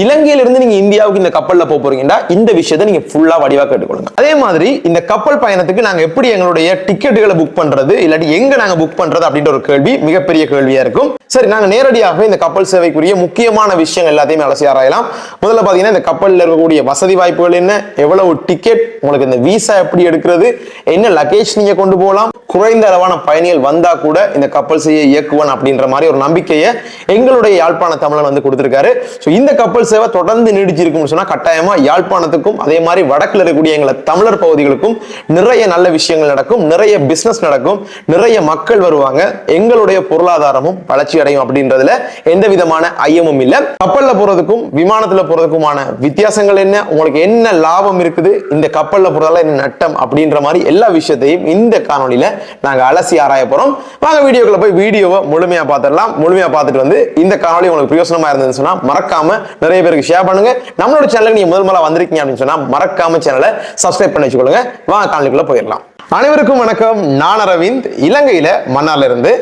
இலங்கையில இருந்து நீங்க இந்தியாவுக்கு இந்த கப்பல்ல போக போறீங்கன்னா இந்த விஷயத்தை நீங்க ஃபுல்லா வடிவா கேட்டுக்கொள்ளுங்க. அதே மாதிரி இந்த கப்பல் பயணத்துக்கு நாங்க எப்படி எங்களுடைய டிக்கெட்டுகளை புக் பண்றது இல்லாட்டி எங்க நாங்க புக் பண்றது அப்படின்ற ஒரு கேள்வி மிகப்பெரிய கேள்வியா இருக்கும். சரி நாங்க நேரடியாக இந்த கப்பல் சேவைக்குரிய முக்கியமான விஷயங்கள் எல்லாத்தையுமே அலசி ஆராயலாம் முதல்ல பாத்தீங்கன்னா இந்த கப்பல்ல இருக்கக்கூடிய வசதி வாய்ப்புகள் என்ன எவ்வளவு டிக்கெட் உங்களுக்கு இந்த விசா எப்படி எடுக்கிறது என்ன லக்கேஜ் நீங்க கொண்டு போகலாம் குறைந்த அளவான பயணிகள் வந்தா கூட இந்த கப்பல் செய்ய இயக்குவன் அப்படின்ற மாதிரி ஒரு நம்பிக்கையை எங்களுடைய யாழ்ப்பாண தமிழன் வந்து கொடுத்திருக்காரு. ஸோ இந்த கப்பல் சேவை தொடர்ந்து நீடிச்சிருக்கும்னு சொன்னா கட்டாயமா யாழ்ப்பாணத்துக்கும் அதே மாதிரி வடக்குல இருக்கக்கூடிய எங்களை தமிழர் பகுதிகளுக்கும் நிறைய நல்ல விஷயங்கள் நடக்கும் நிறைய பிசினஸ் நடக்கும் நிறைய மக்கள் வருவாங்க. எங்களுடைய பொருளாதாரமும் வளர்ச்சி அடையும் அப்படின்றதுல எந்த விதமான ஐயமும் இல்லை. கப்பல்ல போறதுக்கும் விமானத்துல போறதுக்குமான வித்தியாசங்கள் என்ன உங்களுக்கு என்ன லாபம் இருக்குது இந்த கப்பல்ல போறதால என்ன நட்டம் அப்படின்ற மாதிரி எல்லா விஷயத்தையும் இந்த காணொலியில நாங்க அலசி ஆராய போறோம். வாங்க வீடியோக்குள்ள போய் வீடியோவை முழுமையா பார்த்துடலாம். முழுமையா பார்த்துட்டு வந்து இந்த காணொலி உங்களுக்கு பிரயோசனமா இருந்ததுன்னு சொன்னா மறக்காம நிறைய நிறைய பேருக்கு ஷேர் பண்ணுங்க. நம்மளோட சேனலுக்கு நீங்க முதல் முதல்ல வந்திருக்கீங்க அப்படின்னு சொன்னா மறக்காம சேனலை சப்ஸ்கிரைப் பண்ணி வச்சுக்கொள்ளுங்க வாங்க காணொளிக்குள்ள போயிடலாம். அனைவருக்கும் வணக்கம். நான் அரவிந்த். இலங்கையில மன்னார்ல இருந்து.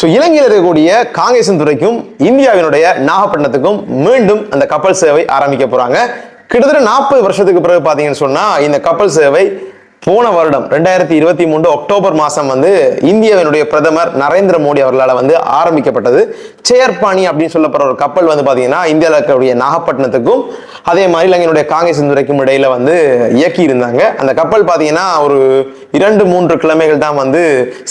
ஸோ இலங்கையில் இருக்கக்கூடிய காங்கேசன் துறைக்கும் இந்தியாவினுடைய நாகப்பட்டினத்துக்கும் மீண்டும் அந்த கப்பல் சேவை ஆரம்பிக்க போறாங்க. கிட்டத்தட்ட நாற்பது வருஷத்துக்கு பிறகு பார்த்தீங்கன்னு சொன்னால் இந்த கப்பல் சேவை போன வருடம் ரெண்டாயிரத்தி இருபத்தி மூன்று அக்டோபர் மாதம் வந்து இந்தியாவினுடைய பிரதமர் நரேந்திர மோடி அவர்களால் வந்து ஆரம்பிக்கப்பட்டது. செயற்பாணி அப்படின்னு சொல்லப்படுற ஒரு கப்பல் வந்து பார்த்தீங்கன்னா இந்தியாவில் இருக்கக்கூடிய நாகப்பட்டினத்துக்கும் அதே மாதிரி இலங்கையினுடைய காங்கிரஸ் துறைக்கும் இடையில வந்து இயக்கி இருந்தாங்க அந்த கப்பல் பார்த்தீங்கன்னா ஒரு இரண்டு மூன்று கிழமைகள் தான் வந்து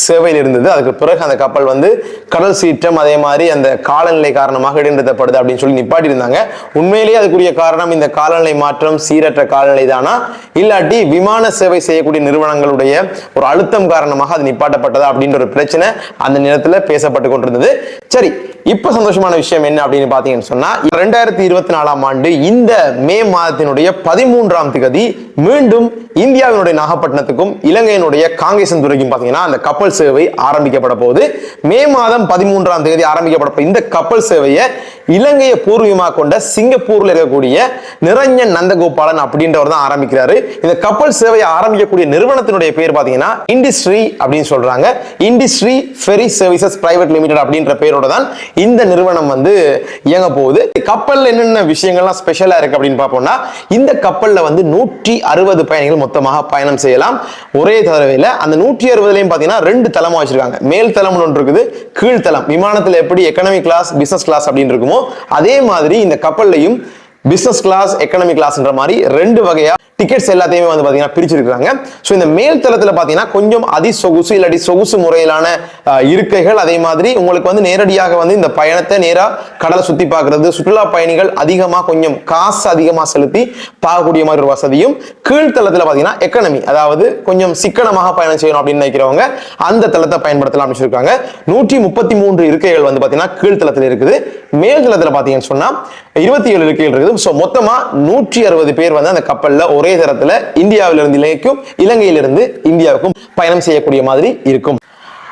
சேவையில் இருந்தது. அதுக்கு பிறகு அந்த கப்பல் வந்து கடல் சீற்றம் அதே மாதிரி அந்த காலநிலை காரணமாக இடைநிறுத்தப்படுது அப்படின்னு சொல்லி நிப்பாட்டி இருந்தாங்க உண்மையிலேயே அதுக்குரிய காரணம் இந்த காலநிலை மாற்றம் சீரற்ற காலநிலை தானா இல்லாட்டி விமான சேவை செய்ய செய்யக்கூடிய நிறுவனங்களுடைய ஒரு அழுத்தம் காரணமாக அது நிப்பாட்டப்பட்டதா அப்படின்ற ஒரு பிரச்சனை அந்த நேரத்தில் பேசப்பட்டு கொண்டிருந்தது. சரி இப்ப சந்தோஷமான விஷயம் என்ன அப்படின்னு பாத்தீங்கன்னு சொன்னா ரெண்டாயிரத்தி இருபத்தி நாலாம் ஆண்டு இந்த மே மாதத்தினுடைய பதிமூன்றாம் திகதி மீண்டும் இந்தியாவினுடைய நாகப்பட்டினத்துக்கும் இலங்கையினுடைய காங்கேசன் துறைக்கும் பாத்தீங்கன்னா அந்த கப்பல் சேவை ஆரம்பிக்கப்பட போகுது. மே மாதம் பதிமூன்றாம் தேதி ஆரம்பிக்கப்பட இந்த கப்பல் சேவையை இலங்கையை பூர்வீகமாக கொண்ட சிங்கப்பூர்ல இருக்கக்கூடிய நிரஞ்சன் நந்தகோபாலன் அப்படின்றவர் தான் ஆரம்பிக்கிறாரு. இந்த கப்பல் சேவையை ஆரம்பிக்கக்கூடிய நிறுவனத்தினுடைய பேர் பாத்தீங்கன்னா இண்டஸ்ட்ரி அப்படின்னு சொல்றாங்க. IndSri ferry services private limited அப்படின்ற பேரோட தான் இந்த நிறுவனம் வந்து இயங்க போகுது. கப்பல்ல என்னென்ன விஷயங்கள்லாம் ஸ்பெஷலா இருக்கு அப்படின்னு பார்ப்போம்னா இந்த கப்பலில் வந்து நூற்றி அறுபது பயணிகள் மொத்தமாக பயணம் செய்யலாம். ஒரே தடவையில் அந்த நூற்றி அறுபதுலையும் பார்த்தீங்கன்னா ரெண்டு தளமாக வச்சிருக்காங்க. மேல் தளம் ஒன்று இருக்குது கீழ்த்தளம் விமானத்தில் எப்படி எக்கனாமி கிளாஸ் பிசினஸ் கிளாஸ் அப்படின்னு இருக்குமோ அதே மாதிரி இந்த கப்பல்லையும் பிசினஸ் கிளாஸ் எக்கனாமி கிளாஸ்ன்ற மாதிரி ரெண்டு வகையாக டிக்கெட்ஸ் எல்லாத்தையுமே வந்து பாத்தீங்கன்னா பிரிச்சிருக்காங்க ஸோ இந்த மேல் தளத்துல பாத்தீங்கன்னா கொஞ்சம் அதி சொகுசு இல்லாட்டி சொகுசு முறையிலான இருக்கைகள். அதே மாதிரி உங்களுக்கு வந்து நேரடியாக வந்து இந்த பயணத்தை நேரா கடலை சுத்தி பார்க்கறது சுற்றுலா பயணிகள் அதிகமா கொஞ்சம் காசு அதிகமா செலுத்தி பார்க்கக்கூடிய மாதிரி ஒரு வசதியும் கீழ்த்தளத்துல பாத்தீங்கன்னா எக்கனமி அதாவது கொஞ்சம் சிக்கனமாக பயணம் செய்யணும் அப்படின்னு நினைக்கிறவங்க அந்த தளத்தை பயன்படுத்தலாம் அப்படின்னு சொல்லியிருக்காங்க நூற்றி முப்பத்தி மூன்று இருக்கைகள் வந்து பாத்தீங்கன்னா கீழ்த்தளத்தில் இருக்குது. மேல் தளத்துல பார்த்தீங்கன்னு சொன்னா இருபத்தி ஏழு இருக்கைகள் இருக்குது. ஸோ மொத்தமா நூற்றி அறுபது பேர் வந்து அந்த கப்பல்ல ஒரு தரத்துல இந்தியாவிலிருந்து இலங்கைக்கும் இலங்கையிலிருந்து இந்தியாவுக்கும் பயணம் செய்யக்கூடிய மாதிரி இருக்கும்.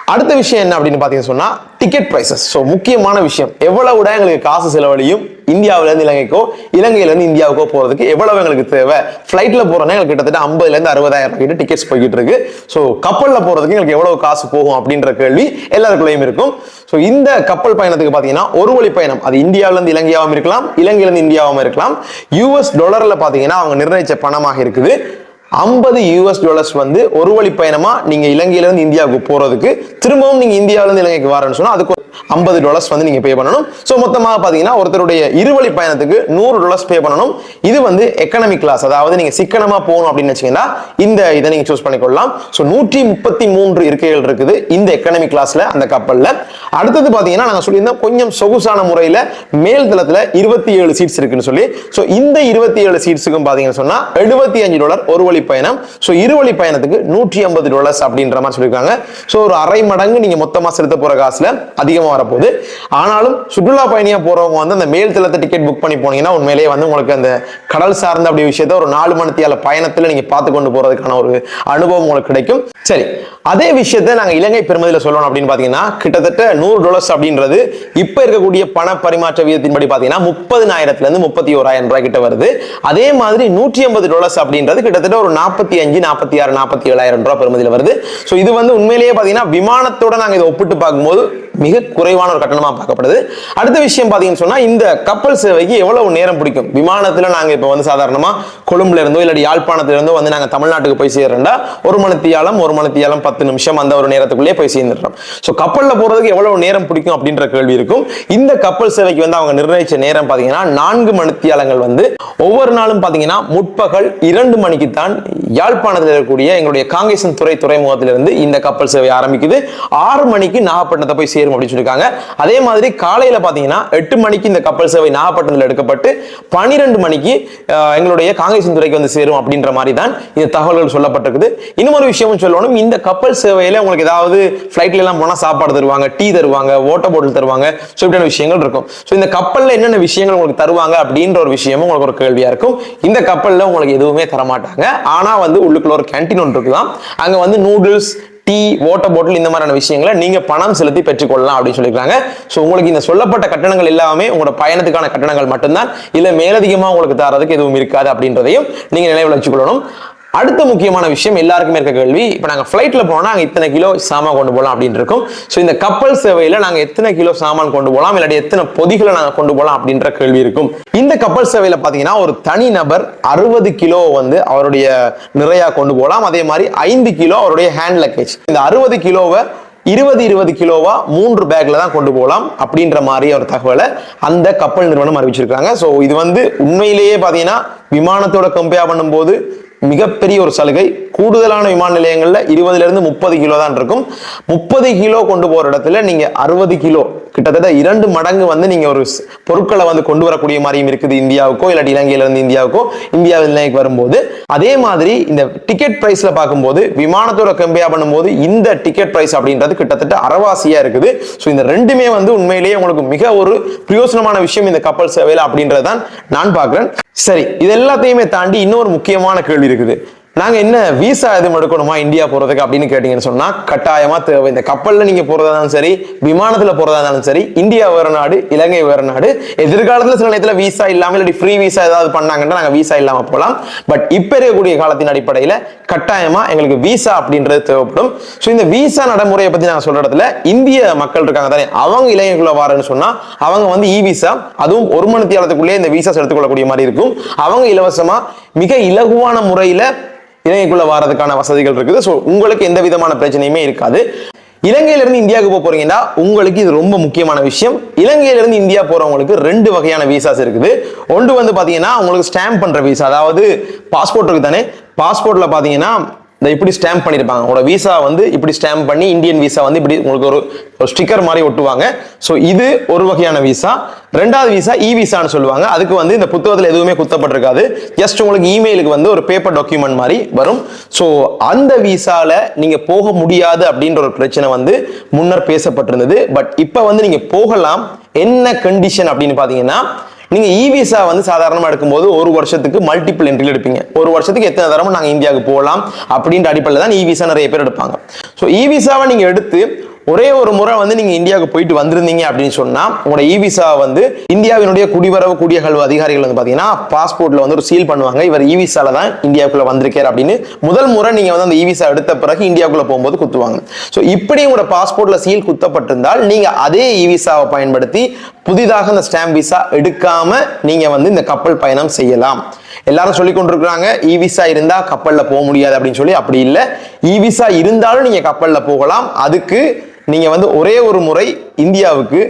அடுத்த விஷயம் என்ன அப்படின்னு பார்த்தீங்கன்னு சொன்னா டிக்கெட் பிரைசஸ் ஸோ முக்கியமான விஷயம். எவ்வளவு விட எங்களுக்கு காசு செலவழியும்? இந்தியாவிலேருந்து இலங்கைக்கோ இலங்கையிலேருந்து இந்தியாவுக்கோ போகிறதுக்கு எவ்வளவு எங்களுக்கு தேவை? ஃப்ளைட்டில் போகிறோன்னா எங்களுக்கு கிட்டத்தட்ட ஐம்பதுலேருந்து அறுபதாயிரம் கிட்ட டிக்கெட்ஸ் போய்கிட்டு இருக்கு. ஸோ கப்பலில் போகிறதுக்கு எங்களுக்கு எவ்வளவு காசு போகும் அப்படின்ற கேள்வி எல்லாருக்குள்ளேயும் இருக்கும். ஸோ இந்த கப்பல் பயணத்துக்கு பார்த்தீங்கன்னா ஒரு வழி பயணம். அது இந்தியாவிலேருந்து இலங்கையாகவும் இருக்கலாம் இலங்கையிலேருந்து இந்தியாவும் இருக்கலாம். யூஎஸ் டாலரில் பார்த்தீங்கன்னா அவங்க நிர்ணயித்த பணமாக இருக்குது. ஐம்பது யூஎஸ் டாலர்ஸ் வந்து ஒரு வழி பயணமா நீங்க இலங்கையில இருந்து இந்தியாவுக்கு போறதுக்கு திரும்பவும் நீங்க இந்தியாவிலேருந்து இலங்கைக்கு வரேன்னு சொன்னா அதுக்கு ஐம்பது டாலர்ஸ் வந்து நீங்க பே பண்ணணும். ஸோ மொத்தமாக பார்த்தீங்கன்னா ஒருத்தருடைய இருவழி பயணத்துக்கு நூறு டாலர்ஸ் பே பண்ணணும். இது வந்து எக்கனாமிக் கிளாஸ் அதாவது நீங்க சிக்கனமாக போகணும் அப்படின்னு வச்சீங்கன்னா இந்த இதை நீங்க சூஸ் பண்ணிக்கொள்ளலாம். ஸோ நூற்றி முப்பத்தி மூன்று இருக்கைகள் இருக்குது இந்த எக்கனாமிக் கிளாஸ்ல அந்த கப்பல்ல. அடுத்தது பார்த்தீங்கன்னா நாங்கள் சொல்லியிருந்தோம் கொஞ்சம் சொகுசான முறையில் மேல் தளத்துல இருபத்தி ஏழு சீட்ஸ் இருக்குன்னு சொல்லி. ஸோ இந்த இருபத்தி ஏழு சீட்ஸுக்கும் பார்த்தீங்கன்னு சொன்னா எழுபத்தி அஞ்சு டாலர் ஒரு வழி பயணம். ஸோ இருவழி பயணத்துக்கு நூற்றி ஐம்பது டாலர்ஸ் அப்படின்ற மாதிரி சொல்லியிருக்காங்க. ஸோ ஒரு அரை மடங்கு நீங்கள் மொத்தமாக செலுத்த போகிற காசில் அதிகமாக வரப்போகுது. ஆனாலும் சுற்றுலா பயணியாக போகிறவங்க வந்து அந்த மேல் தளத்தை டிக்கெட் புக் பண்ணி போனீங்கன்னா உண்மையிலேயே வந்து உங்களுக்கு அந்த கடல் சார்ந்த அப்படி விஷயத்த ஒரு நாலு மணித்தியால பயணத்தில் நீங்கள் பார்த்து கொண்டு போகிறதுக்கான ஒரு அனுபவம் உங்களுக்கு கிடைக்கும். சரி அதே விஷயத்தை நாங்கள் இலங்கை பெருமதியில் சொல்லணும் அப்படின்னு பார்த்தீங்கன்னா கிட்டத்தட்ட நூறு டாலர்ஸ் அப்படின்றது இப்போ இருக்கக்கூடிய பண பரிமாற்ற வீதத்தின்படி பார்த்தீங்கன்னா முப்பதினாயிரத்துல இருந்து முப்பத்தி ஓராயிரம் ரூபாய் கிட்ட வருது. அதே மாதிரி நூற்றி ஐம்பது டாலர்ஸ் அப்படின்றது கிட்டத்தட்ட ஒரு நாற்பத்தி அஞ்சு நாற்பத்தி ஆறு நாற்பத்தி ஏழாயிரம் ரூபாய் பெறுமதியில் வருது. ஸோ இது வந்து உண்மையிலேயே பார்த்தீங்கன்னா விமானத்தோட நாங்கள் இதை ஒப்பிட்டு பார்க்கும்போது மிக குறைவான ஒரு கட்டணமா பார்க்கப்படுது. அடுத்த விஷயம் பார்த்தீங்கன்னு சொன்னா இந்த கப்பல் சேவைக்கு எவ்வளவு நேரம் பிடிக்கும்? விமானத்தில் நாங்க இப்போ வந்து சாதாரணமாக கொழும்புல இருந்தோ இல்லாட்டி யாழ்ப்பாணத்திலிருந்தோ வந்து நாங்கள் தமிழ்நாட்டுக்கு போய் சேர்றோம்டா ஒரு மணித்தியாலம் ஒரு மணித்தியாலம் பத்து நிமிஷம் அந்த ஒரு நேரத்துக்குள்ளேயே போய் சேர்ந்துடுறோம் ஸோ கப்பலில் போகிறதுக்கு எவ்வளவு நேரம் பிடிக்கும் அப்படின்ற கேள்வி இருக்கும். இந்த கப்பல் சேவைக்கு வந்து அவங்க நிர்ணயிச்ச நேரம் பாத்தீங்கன்னா நான்கு மணித்தியாலங்கள் வந்து ஒவ்வொரு நாளும் பாத்தீங்கன்னா முற்பகல் இரண்டு மணிக்கு தான் யாழ்ப்பாணத்தில் இருக்கக்கூடிய எங்களுடைய காங்கேசன் துறை துறைமுகத்திலிருந்து இந்த கப்பல் சேவை ஆரம்பிக்குது. ஆறு மணிக்கு நாகப்பட்டினத்தை போய் சேரும் அப்படின்னு சொல்லியிருக்காங்க. அதே மாதிரி காலையில் பார்த்தீங்கன்னா எட்டு மணிக்கு இந்த கப்பல் சேவை நாகப்பட்டினத்தில் எடுக்கப்பட்டு பனிரெண்டு மணிக்கு எங்களுடைய காங்கேசன் துறைக்கு வந்து சேரும் அப்படின்ற மாதிரி தான் இந்த தகவல்கள் சொல்லப்பட்டிருக்குது. இன்னொரு விஷயமும் சொல்லணும். இந்த கப்பல் சேவையில உங்களுக்கு ஏதாவது ஃப்ளைட்ல எல்லாம் போனால் சாப்பாடு தருவாங்க டீ தருவாங்க வாட்டர் பாட்டில் தருவாங்க ஸோ இப்படியான விஷயங்கள் இருக்கும். ஸோ இந்த கப்பல்ல என்னென்ன விஷயங்கள் உங்களுக்கு தருவாங்க அப்படின்ற ஒரு விஷயமும் உங்களுக்கு ஒரு கேள்வியாக இருக்கும். இந்த கப்பல்ல உங்களுக்கு எதுவுமே தரமாட்டாங்க. ஆனால் வந்து உள்ளுக்குள்ள ஒரு கேன்டீன் ஒன்று இருக்குதான் அங்கே வந்து நூடுல்ஸ் டீ வாட்டர் பாட்டில் இந்த மாதிரியான விஷயங்களை நீங்க பணம் செலுத்தி பெற்றுக்கொள்ளலாம் அப்படின்னு சொல்லியிருக்காங்க. ஸோ உங்களுக்கு இந்த சொல்லப்பட்ட கட்டணங்கள் எல்லாமே உங்களோட பயணத்துக்கான கட்டணங்கள் மட்டும்தான். இல்லை மேலதிகமாக உங்களுக்கு தரதுக்கு எதுவும் இருக்காது அப்படின்றதையும் நீங்க நினைவில் வச்சுக்கொள்ளணும். அடுத்த முக்கியமான விஷயம் எல்லாருக்குமே இருக்க கேள்வி இப்போ நாங்கள் ஃப்ளைட்டில் போனால் நாங்கள் இத்தனை கிலோ சாமான் கொண்டு போகலாம் அப்படின்னு இருக்கும். ஸோ இந்த கப்பல் சேவையில் நாங்கள் எத்தனை கிலோ சாமான் கொண்டு போகலாம் இல்லாட்டி எத்தனை பொதிகளை நாங்கள் கொண்டு போகலாம் அப்படின்ற கேள்வி இருக்கும். இந்த கப்பல் சேவையில் பார்த்தீங்கன்னா ஒரு தனி நபர் அறுபது கிலோ வந்து அவருடைய நிறையா கொண்டு போகலாம். அதே மாதிரி ஐந்து கிலோ அவருடைய ஹேண்ட் லக்கேஜ் இந்த அறுபது கிலோவை இருபது இருபது கிலோவா மூன்று பேக்ல தான் கொண்டு போகலாம் அப்படின்ற மாதிரி ஒரு தகவலை அந்த கப்பல் நிறுவனம் அறிவிச்சிருக்காங்க. ஸோ இது வந்து உண்மையிலேயே பார்த்தீங்கன்னா விமானத்தோட கம்பேர் பண்ணும்போது மிகப்பெரிய ஒரு சலுகை. கூடுதலான விமான நிலையங்களில் இருபதுலேருந்து முப்பது கிலோ தான் இருக்கும். முப்பது கிலோ கொண்டு போகிற இடத்துல நீங்கள் அறுபது கிலோ கிட்டத்தட்ட இரண்டு மடங்கு வந்து நீங்கள் ஒரு பொருட்களை வந்து கொண்டு வரக்கூடிய மாதிரியும் இருக்குது இந்தியாவுக்கோ இல்லாட்டி இலங்கையிலேருந்து இந்தியாவுக்கோ இந்தியாவில் நிலைக்கு வரும்போது. அதே மாதிரி இந்த டிக்கெட் ப்ரைஸில் பார்க்கும்போது விமானத்தோட கம்பேர் பண்ணும்போது இந்த டிக்கெட் ப்ரைஸ் அப்படின்றது கிட்டத்தட்ட அறவாசியாக இருக்குது. ஸோ இந்த ரெண்டுமே வந்து உண்மையிலேயே உங்களுக்கு மிக ஒரு பிரயோசனமான விஷயம் இந்த கப்பல் சேவையில் அப்படின்றது தான் நான் பார்க்குறேன். சரி இது எல்லாத்தையுமே தாண்டி இன்னொரு முக்கியமான கேள்வி இருக்குது. நாங்கள் என்ன விசா எதுவும் எடுக்கணுமா இந்தியா போகிறதுக்கு அப்படின்னு கேட்டிங்கன்னு சொன்னால் கட்டாயமாக தேவை. இந்த கப்பலில் நீங்கள் போகிறதா இருந்தாலும் சரி விமானத்தில் போகிறதா இருந்தாலும் சரி இந்தியா வேறு நாடு இலங்கை வேறு நாடு எதிர்காலத்தில் சில நேரத்தில் விசா இல்லாமல் இல்லாட்டி ஃப்ரீ விசா ஏதாவது பண்ணாங்கன்னா நாங்கள் விசா இல்லாமல் போகலாம். பட் இப்போ இருக்கக்கூடிய காலத்தின் அடிப்படையில் கட்டாயமாக எங்களுக்கு விசா அப்படின்றது தேவைப்படும். ஸோ இந்த விசா நடைமுறையை பற்றி நான் சொல்கிற இடத்துல இந்திய மக்கள் இருக்காங்க தானே அவங்க இலங்கைக்குள்ளே வாரன்னு சொன்னால் அவங்க வந்து இ விசா அதுவும் ஒரு மணி தியாலத்துக்குள்ளேயே இந்த விசாஸ் எடுத்துக்கொள்ளக்கூடிய மாதிரி இருக்கும். அவங்க இலவசமாக மிக இலகுவான முறையில் இலங்கைக்குள்ள வாரதுக்கான வசதிகள் இருக்குது. ஸோ உங்களுக்கு எந்த விதமான பிரச்சனையுமே இருக்காது. இலங்கையிலிருந்து இந்தியாவுக்கு போக போறீங்கன்னா உங்களுக்கு இது ரொம்ப முக்கியமான விஷயம். இலங்கையிலிருந்து இந்தியா போறவங்களுக்கு ரெண்டு வகையான விசாஸ் இருக்குது. ஒன்று வந்து பாத்தீங்கன்னா உங்களுக்கு ஸ்டாம்ப் பண்ற விசா அதாவது பாஸ்போர்ட் இருக்கு தானே பாஸ்போர்ட்ல பாத்தீங்கன்னா இந்த இப்படி ஸ்டாம்ப் பண்ணியிருப்பாங்க உங்களோட விசா வந்து இப்படி ஸ்டாம்ப் பண்ணி இந்தியன் விசா வந்து இப்படி உங்களுக்கு ஒரு ஒரு ஸ்டிக்கர் மாதிரி ஒட்டுவாங்க. ஸோ இது ஒரு வகையான விசா ரெண்டாவது விசா இ விசான்னு சொல்லுவாங்க. அதுக்கு வந்து இந்த புத்தகத்தில் எதுவுமே குத்தப்பட்டிருக்காது. ஜஸ்ட் உங்களுக்கு இமெயிலுக்கு வந்து ஒரு பேப்பர் டாக்குமெண்ட் மாதிரி வரும். ஸோ அந்த விசால நீங்க போக முடியாது அப்படின்ற ஒரு பிரச்சனை வந்து முன்னர் பேசப்பட்டிருந்தது. பட் இப்போ வந்து நீங்க போகலாம். என்ன கண்டிஷன் அப்படின்னு பார்த்தீங்கன்னா நீங்க இ விசா வந்து சாதாரணமா எடுக்கும்போது ஒரு வருஷத்துக்கு மல்டிபிள் என்ட்ரில் எடுப்பீங்க. ஒரு வருஷத்துக்கு எத்தனை தடவை நாங்க இந்தியாவுக்கு போகலாம் அப்படின்ற அடிப்படையில் தான் இ விசா நிறைய பேர் எடுப்பாங்க. ஸோ இ விசாவை நீங்க எடுத்து ஒரே ஒரு முறை வந்து நீங்க இந்தியாவுக்கு போயிட்டு வந்திருந்தீங்க அப்படின்னு சொன்னா உங்களோட இ விசா வந்து இந்தியாவினுடைய குடிவரவு குடியகல்வு அதிகாரிகள் வந்து பாத்தீங்கன்னா பாஸ்போர்ட்ல வந்து ஒரு சீல் பண்ணுவாங்க. இவர் இ தான் இந்தியாவுக்குள்ள வந்திருக்கார் அப்படின்னு முதல் முறை நீங்க வந்து அந்த இ விசா எடுத்த பிறகு இந்தியாவுக்குள்ள போகும்போது குத்துவாங்க. ஸோ இப்படி உங்களோட பாஸ்போர்ட்ல சீல் குத்தப்பட்டிருந்தால் நீங்க அதே இ விசாவை பயன்படுத்தி புதிதாக இந்த ஸ்டாம்ப் விசா எடுக்காம நீங்க வந்து இந்த கப்பல் பயணம் செய்யலாம். எல்லாரும் சொல்லி கொண்டிருக்கிறாங்க இ விசா இருந்தா கப்பல்ல போக முடியாது அப்படின்னு சொல்லி. அப்படி இல்லை. இ விசா இருந்தாலும் நீங்க கப்பல்ல போகலாம். அதுக்கு நீங்கள் வந்து ஒரே ஒரு முறை இந்தியாவுக்கு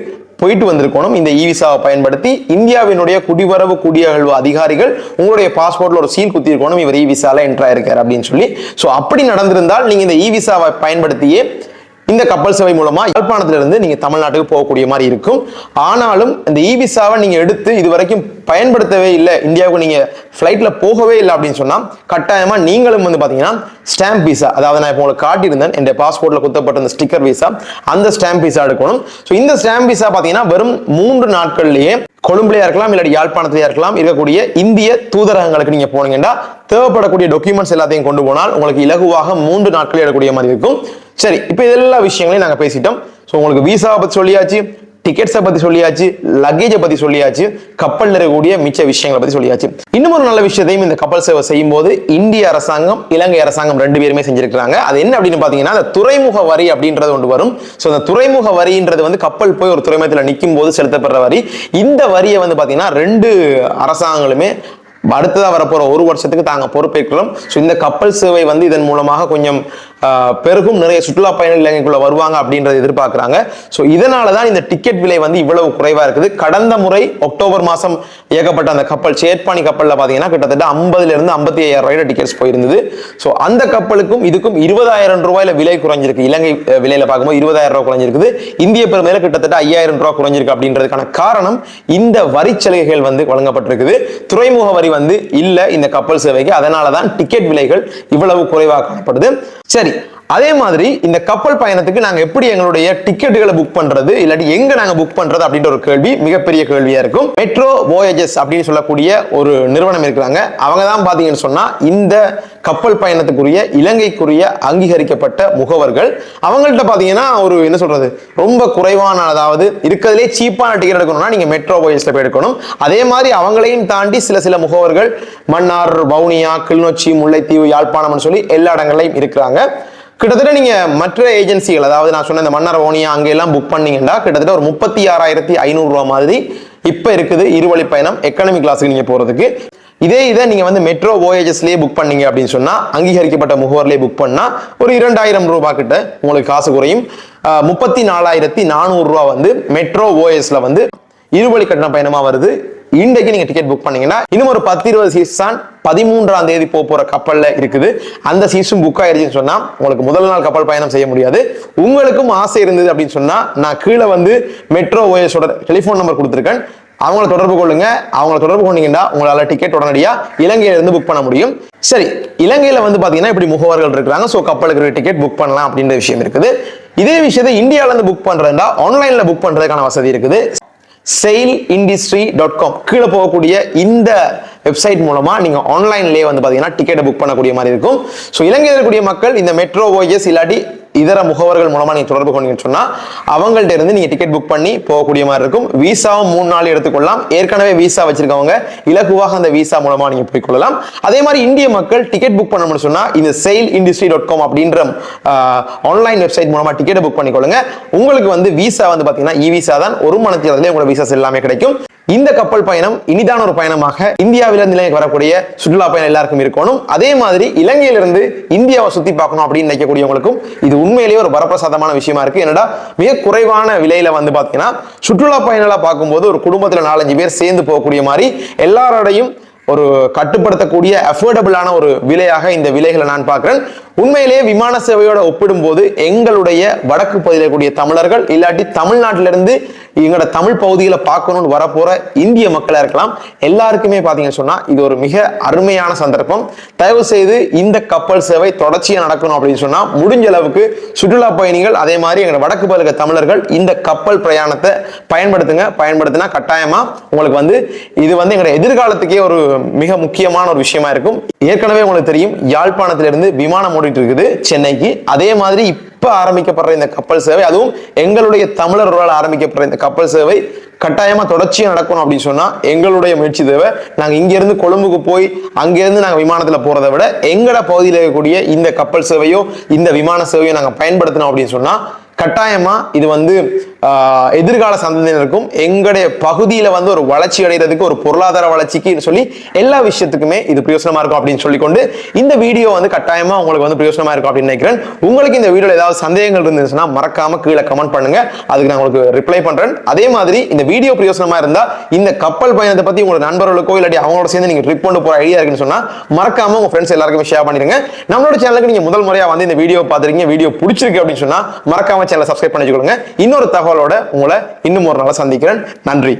போயிட்டு வந்திருக்கணும். இந்த இ விசாவை பயன்படுத்தி இந்தியாவினுடைய குடிவரவு குடியகழ்வு அதிகாரிகள் உங்களுடைய பாஸ்போர்ட்ல ஒரு சீல் குத்தி இருக்கணும் இவர் இ விசால என்ட்ரா இருக்கார் அப்படின்னு சொல்லி. ஸோ அப்படி நடந்திருந்தால் நீங்கள் இந்த இ விசாவை பயன்படுத்தியே இந்த கப்பல் சேவை மூலமா யாழ்ப்பாணத்திலிருந்து நீங்க தமிழ்நாட்டுக்கு போகக்கூடிய மாதிரி இருக்கும். ஆனாலும் இந்த இ விசாவை நீங்க எடுத்து இது வரைக்கும் பயன்படுத்தவே இல்லை. இந்தியாவுக்கு நீங்க ஃப்ளைட்ல போகவே இல்லை அப்படின்னு சொன்னா கட்டாயமா நீங்களும் வந்து பாத்தீங்கன்னா ஸ்டாம்ப் விசா அதாவது நான் இப்போ உங்களுக்கு காட்டியிருந்தேன் என் பாஸ்போர்ட்ல குத்தப்பட்ட ஸ்டிக்கர் விசா அந்த ஸ்டாம்ப் விசா எடுக்கணும். ஸோ இந்த ஸ்டாம்ப் விசா பாத்தீங்கன்னா வெறும் மூன்று நாட்கள்லயே கொழும்புலையா இருக்கலாம் இல்லாட்டி யாழ்ப்பாணத்திலையா இருக்கலாம் இருக்கக்கூடிய இந்திய தூதரகங்களுக்கு நீங்க போனீங்கன்னா தேவைப்படக்கூடிய டாக்குமெண்ட்ஸ் எல்லாத்தையும் கொண்டு போனால் உங்களுக்கு இலகுவாக மூன்று நாட்கள் எடுக்கக்கூடிய மாதிரி இருக்கும். சரி இப்போ இது எல்லா விஷயங்களையும் நாங்க பேசிட்டோம். ஸோ உங்களுக்கு விசாவை பத்தி சொல்லியாச்சு. டிக்கெட்ஸை பத்தி சொல்லியாச்சு லக்கேஜை பத்தி சொல்லியாச்சு கப்பல் இருக்கக்கூடிய மிச்ச விஷயங்களை பத்தி சொல்லியாச்சு. இன்னும் ஒரு நல்ல விஷயத்தையும் இந்த கப்பல் சேவை செய்யும் போது இந்திய அரசாங்கம் இலங்கை அரசாங்கம் ரெண்டு பேருமே செஞ்சிருக்கிறாங்க. அது என்ன அப்படின்னு பாத்தீங்கன்னா அந்த துறைமுக வரி அப்படின்றது ஒன்று வரும். ஸோ அந்த துறைமுக வரின்றது வந்து கப்பல் போய் ஒரு துறைமுகத்தில் நிற்கும் போது செலுத்தப்படுற வரி. இந்த வரியை வந்து பாத்தீங்கன்னா ரெண்டு அரசாங்கங்களுமே அடுத்ததாக வரப்போற ஒரு வருஷத்துக்கு தாங்க பொறுப்பேற்கிறோம். ஸோ இந்த கப்பல் சேவை வந்து இதன் மூலமாக கொஞ்சம் பெருகும் நிறைய சுற்றுலா பயணிகள் இலங்கைக்குள்ள வருவாங்க அப்படின்றத எதிர்பார்க்குறாங்க. ஸோ இதனால தான் இந்த டிக்கெட் விலை வந்து இவ்வளவு குறைவாக இருக்குது. கடந்த முறை அக்டோபர் மாதம் இயக்கப்பட்ட அந்த கப்பல் சேட்பாணி கப்பலில் பார்த்தீங்கன்னா கிட்டத்தட்ட ஐம்பதுலேருந்து ஐம்பத்தி ஐயாயிரம் ரூபாய் டிக்கெட்ஸ் போயிருந்தது. ஸோ அந்த கப்பலுக்கும் இதுக்கும் இருபதாயிரம் ரூபாயில விலை குறைஞ்சிருக்கு. இலங்கை விலையில் விலையில பார்க்கும்போது இருபதாயிரம் ரூபாய் குறைஞ்சிருக்குது. இந்திய பெருமையில கிட்டத்தட்ட ஐயாயிரம் ரூபாய் குறைஞ்சிருக்கு அப்படின்றதுக்கான காரணம் இந்த வரி சலுகைகள் வந்து வழங்கப்பட்டிருக்குது. துறைமுக வரி வந்து இல்லை இந்த கப்பல் சேவைக்கு. அதனால தான் டிக்கெட் விலைகள் இவ்வளவு குறைவாக காணப்படுது. சரி அதே மாதிரி இந்த கப்பல் பயணத்துக்கு நாங்கள் எப்படி எங்களுடைய டிக்கெட்டுகளை புக் பண்ணுறது இல்லாட்டி எங்கே நாங்கள் புக் பண்ணுறது அப்படின்ற ஒரு கேள்வி மிகப்பெரிய கேள்வியாக இருக்கும். மெட்ரோ வோயேஜஸ் அப்படின்னு சொல்லக்கூடிய ஒரு நிறுவனம் இருக்கிறாங்க. அவங்க தான் பார்த்தீங்கன்னு சொன்னால் இந்த கப்பல் பயணத்துக்குரிய இலங்கைக்குரிய அங்கீகரிக்கப்பட்ட முகவர்கள். அவங்கள்ட்ட பார்த்தீங்கன்னா ஒரு என்ன சொல்கிறது ரொம்ப குறைவான அதாவது இருக்கிறதுலே சீப்பான டிக்கெட் எடுக்கணும்னா நீங்கள் மெட்ரோ வோயேஜில் போய் எடுக்கணும். அதே மாதிரி அவங்களையும் தாண்டி சில சில முகவர்கள் மன்னார் வவுனியா கிளிநொச்சி முல்லைத்தீவு யாழ்ப்பாணம்னு சொல்லி எல்லா இடங்கள்லையும் இருக்கிறாங்க. கிட்டத்தட்ட நீங்க மற்ற ஏஜென்சிகள் அதாவது நான் சொன்ன இந்த மன்னர் ஓனியா அங்கெல்லாம் புக் பண்ணீங்கன்னா கிட்டத்தட்ட ஒரு முப்பத்தி ஆறாயிரத்தி ஐநூறுரூவா மாதிரி இப்போ இருக்குது இருவழி பயணம் எக்கனமி கிளாஸுக்கு நீங்க போறதுக்கு. இதே இதை நீங்க வந்து மெட்ரோ ஓஏஜஸ்லயே புக் பண்ணீங்க அப்படின்னு சொன்னா அங்கீகரிக்கப்பட்ட முகவர்லயே புக் பண்ணா ஒரு இரண்டாயிரம் ரூபாய் கிட்ட உங்களுக்கு காசு குறையும். முப்பத்தி நாலாயிரத்தி நானூறு ரூபாய் வந்து மெட்ரோ ஓஎஸ்ல வந்து இருவழி கட்டண பயணமா வருது. இன்றைக்கு நீங்க டிக்கெட் புக் பண்ணீங்கன்னா இன்னும் ஒரு பத்து இருபது சீஸ் தான் பதிமூன்றாம் தேதி போக போற கப்பல்ல இருக்குது. அந்த சீட்ஸும் புக் ஆயிடுச்சுன்னு சொன்னா உங்களுக்கு முதல் நாள் கப்பல் பயணம் செய்ய முடியாது. உங்களுக்கும் ஆசை இருந்தது அப்படின்னு சொன்னா நான் கீழே வந்து மெட்ரோ ஓஎஸோட டெலிஃபோன் நம்பர் கொடுத்துருக்கேன். அவங்கள தொடர்பு கொள்ளுங்க. அவங்கள தொடர்பு கொண்டீங்கன்னா உங்களால டிக்கெட் உடனடியா இலங்கையில இருந்து புக் பண்ண முடியும். சரி இலங்கையில வந்து பாத்தீங்கன்னா இப்படி முகவர்கள் இருக்கிறாங்க. சோ கப்பலுக்கு டிக்கெட் புக் பண்ணலாம் அப்படின்ற விஷயம் இருக்குது. இதே விஷயத்தை இந்தியால இருந்து புக் பண்றதுனா ஆன்லைன்ல புக் பண்றதுக்கான வசதி இருக்குது. செயில் இண்டஸ்ட்ரி டாட் காம் கீழே போகக்கூடிய இந்த வெப்சைட் மூலமா நீங்க ஆன்லைன்லேயே வந்து பாத்தீங்கன்னா டிக்கெட்டை புக் பண்ணக்கூடிய மாதிரி இருக்கும். ஸோ இலங்கையில் இருக்கக்கூடிய மக்கள் இந்த மெட்ரோ ஓஎஸ் இல்லாட்டி இதர முகவர்கள் மூலமா நீங்க தொடர்பு கொண்டீங்கன்னு சொன்னா அவங்கள்ட்ட இருந்து நீங்க டிக்கெட் புக் பண்ணி போகக்கூடிய மாதிரி இருக்கும். விசாவும் மூணு நாள் எடுத்துக்கொள்ளலாம். ஏற்கனவே விசா வச்சிருக்கவங்க இலகுவாக அந்த விசா மூலமா நீங்க போய் கொள்ளலாம் அதே மாதிரி இந்திய மக்கள் டிக்கெட் புக் பண்ணணும்னு சொன்னா இந்த செயில் இண்டஸ்ட்ரி டாட் காம் அப்படின்ற ஆன்லைன் வெப்சைட் மூலமா டிக்கெட் புக் பண்ணிக்கொள்ளுங்க. உங்களுக்கு வந்து விசா வந்து பாத்தீங்கன்னா இ விசா தான். ஒரு மணத்திலே உங்களோட விசாஸ் எல்லாமே கிடைக்கும். இந்த கப்பல் பயணம் இனிதான ஒரு பயணமாக இந்தியாவிலிருந்து இலங்கைக்கு வரக்கூடிய சுற்றுலா பயணம் எல்லாருக்கும் இருக்கணும். அதே மாதிரி இலங்கையிலிருந்து இந்தியாவை சுத்தி பார்க்கணும் அப்படின்னு நினைக்கக்கூடியவங்களுக்கும் இது உண்மையிலேயே ஒரு வரப்பிரசாதமான விஷயமா இருக்கு. என்னடா மிக குறைவான விலையில வந்து பாத்தீங்கன்னா சுற்றுலா பயணிகளா பார்க்கும்போது ஒரு குடும்பத்துல நாலஞ்சு பேர் சேர்ந்து போகக்கூடிய மாதிரி எல்லாரோடையும் ஒரு கட்டுப்படுத்தக்கூடிய அஃபோர்டபுளான ஒரு விலையாக இந்த விலைகளை நான் பார்க்குறேன். உண்மையிலேயே விமான சேவையோட ஒப்பிடும்போது எங்களுடைய வடக்கு பகுதியில் கூடிய தமிழர்கள் இல்லாட்டி தமிழ்நாட்டிலிருந்து எங்களோட தமிழ் பகுதியில் பார்க்கணும்னு வரப்போற இந்திய மக்களா இருக்கலாம். எல்லாருக்குமே பாத்தீங்கன்னு சொன்னா இது ஒரு மிக அருமையான சந்தர்ப்பம். தயவு செய்து இந்த கப்பல் சேவை தொடர்ச்சியா நடக்கணும் அப்படின்னு சொன்னா முடிஞ்ச அளவுக்கு சுற்றுலா பயணிகள் அதே மாதிரி எங்களோட வடக்கு பகுதியில் தமிழர்கள் இந்த கப்பல் பிரயாணத்தை பயன்படுத்துங்க. பயன்படுத்தினா கட்டாயமா உங்களுக்கு வந்து இது வந்து எங்களோட எதிர்காலத்துக்கே ஒரு மிக முக்கியமான ஒரு விஷயமா இருக்கும். ஏற்கனவே உங்களுக்கு தெரியும் யாழ்ப்பாணத்திலிருந்து விமானம் ஓடிட்டு இருக்குது. சென்னைக்கு. அதே மாதிரி இப்போ ஆரம்பிக்கப்படுற இந்த கப்பல் சேவை அதுவும் எங்களுடைய தமிழர்களால் ஆரம்பிக்கப்படுற இந்த கப்பல் சேவை கட்டாயமாக தொடர்ச்சியாக நடக்கணும் அப்படின்னு சொன்னால் எங்களுடைய முயற்சி தேவை. நாங்கள் இங்கேருந்து கொழும்புக்கு போய் அங்கேருந்து இருந்து விமானத்தில் போகிறத விட எங்களோட பகுதியில் இருக்கக்கூடிய இந்த கப்பல் சேவையோ இந்த விமான சேவையோ நாங்கள் பயன்படுத்தினோம் அப்படின்னு சொன்னா கட்டாயமா இது வந்து எதிர்கால சந்ததியினருக்கும் எங்களுடைய பகுதியில வந்து ஒரு வளர்ச்சி அடைகிறதுக்கு ஒரு பொருளாதார வளர்ச்சிக்கு சொல்லி எல்லா விஷயத்துக்குமே இது பிரயோசனமா இருக்கும் அப்படின்னு சொல்லிக்கொண்டு இந்த வீடியோ வந்து கட்டாயமா உங்களுக்கு வந்து பிரயோசனமா இருக்கும் அப்படின்னு நினைக்கிறேன். உங்களுக்கு இந்த வீடியோல ஏதாவது சந்தேகங்கள் இருந்துச்சுன்னா மறக்காம கீழே கமெண்ட் பண்ணுங்க. அதுக்கு நான் உங்களுக்கு ரிப்ளை பண்றேன். அதே மாதிரி இந்த வீடியோ பிரயோசனமா இருந்தா இந்த கப்பல் பயணத்தை பத்தி உங்களோட நண்பர்களுக்கோ இல்லாட்டி அவங்களோட சேர்ந்து நீங்க ட்ரிப் கொண்டு போற ஐடியா இருக்குன்னு சொன்னா மறக்காம உங்க ஃப்ரெண்ட்ஸ் எல்லாருக்குமே ஷேர் பண்ணிருங்க நம்மளோட சேனலுக்கு நீங்க முதல் முறையா வந்து இந்த வீடியோ பாத்துருக்கீங்க வீடியோ பிடிச்சிருக்கு அப்படின்னு சொன்னா மறக்காம சேனலை சப்ஸ்கிரைப் பண்ணிக்கொள்ளுங்க இன்னொரு தகவலோட உங்களை இன்னும் ஒரு நாள சந்திக்கிறேன். நன்றி.